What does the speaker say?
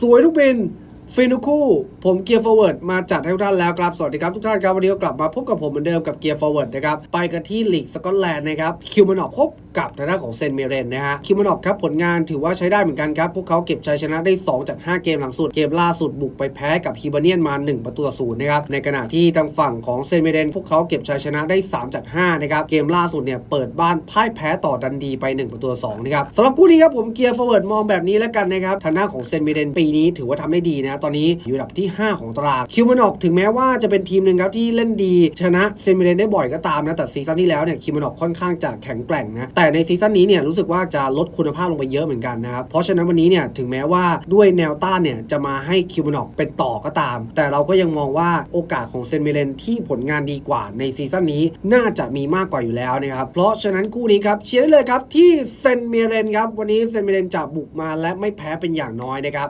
สวยทุกบินฟินุคู่ ผมเกียร์ฟอร์เวิร์ดมาจัดให้ทุกท่านแล้วครับ สวัสดีครับทุกท่านครับ วันนี้ก็กลับมาพบกับผมเหมือนเดิมกับเกียร์ฟอร์เวิร์ดนะครับ ไปกันที่ลีกสกอตแลนด์นะครับ คิวมานอกพบ กับทางด้านของเซนเมเรนนะฮะคิวมานอกครับผลงานถือว่าใช้ได้เหมือนกันครับ พวกเขาเก็บชัยชนะได้ 2 จาก 5 เกมหลังสุด เกมล่าสุดบุกไปแพ้กับฮิบาเนียนมา 1 ประตูต่อศูนย์นะครับ ในขณะที่ทางฝั่งของเซนเมเรนพวกเขาเก็บชัยชนะได้ 3 จาก 5 นะครับ เกมล่าสุดเนี่ยเปิดบ้านพ่ายแพ้ต่อดันดีไป 1 ประตูต่อสองนะครับสำหรับคู่นี้ครับผมเกียร์ฟอร์เวิร์ดมองแบบนี้แล้วกันนะครับทางด้านของเซนเมเรนปีนี้ถือว่าทำได้ดีนะตอนนี้อยู่อันดับที่ 5 ของตารางคิวมานอกถึงแม้ว่าจะเป็นทีมหนึ่งครับที่เล่นดีชนะเซนเมเรนได้บ่อยก็ตามนะแต่ซีซั่นที่แล้วเนี่ยคิวมานอกค่อนข้างจะแข็งแกร่งนะแต่ในซีซั่นนี้เนี่ยรู้สึกว่าจะลดคุณภาพลงไปเยอะเหมือนกันนะครับ เพราะฉะนั้นวันนี้เนี่ยถึงแม้ว่าด้วยแนวต้านเนี่ยจะมาให้คิวมานอกเป็นต่อก็ตาม แต่เราก็ยังมองว่าโอกาสของเซนเมเรนที่ผลงานดีกว่าในซีซั่นนี้น่าจะมีมากกว่าอยู่แล้วนะครับ เพราะฉะนั้นคู่นี้ครับเชียร์ได้เลยครับที่เซนเมเรนครับวันนี้เซนเมเรนจะบุกมาและไม่แพ้เป็นอย่างน้อยนะครับ